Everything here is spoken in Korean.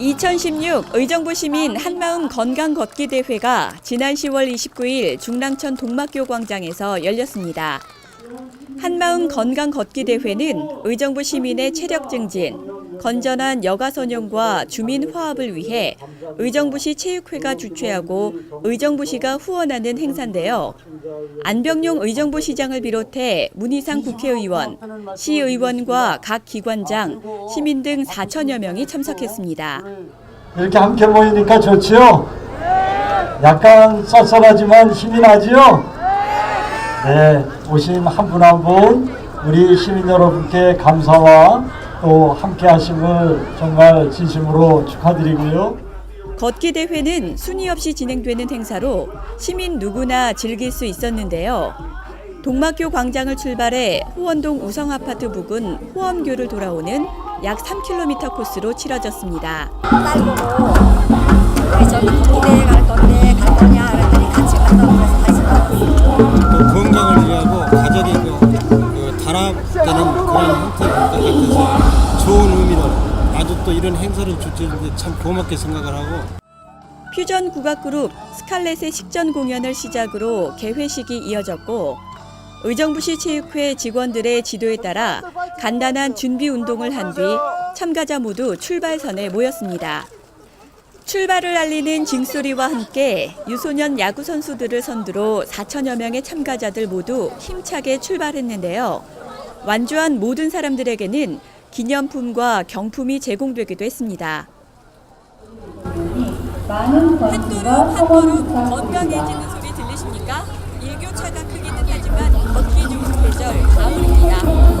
2016 의정부 시민 한마음 건강 걷기 대회가 지난 10월 29일 중랑천 동막교 광장에서 열렸습니다. 한마음 건강 걷기 대회는 의정부 시민의 체력 증진, 건전한 여가 선용과 주민 화합을 위해 의정부시 체육회가 주최하고 의정부시가 후원하는 행사인데요. 안병용 의정부 시장을 비롯해 문희상 국회의원, 시의원과 각 기관장, 시민 등 4천여 명이 참석했습니다. 이렇게 함께 모이니까 좋지요? 약간 썰썰하지만 힘이 나지요? 네, 오신 한 분 한 분 우리 시민 여러분께 감사와 또 함께 하심을 정말 진심으로 축하드리고요. 걷기 대회는 순위 없이 진행되는 행사로 시민 누구나 즐길 수 있었는데요. 동막교 광장을 출발해 호원동 우성 아파트 부근 호엄교를 돌아오는 약 3km 코스로 치러졌습니다. 딸 보고 우리 저기 기대에 갈 좋은 의미로 나도 또 이런 행사를 주최했는데 참 고맙게 생각을 하고 퓨전 국악그룹 스칼렛의 식전 공연을 시작으로 개회식이 이어졌고 의정부시 체육회 직원들의 지도에 따라 간단한 준비 운동을 한 뒤 참가자 모두 출발선에 모였습니다. 출발을 알리는 징소리와 함께 유소년 야구 선수들을 선두로 4천여 명의 참가자들 모두 힘차게 출발했는데요. 완주한 모든 사람들에게는 기념품과 경품이 제공되기도 했습니다. 한걸음 성원 건강해지는. 소리 들리십니까? 일교차가 크기는 하지만 걷기 좋은 계절 가을입니다.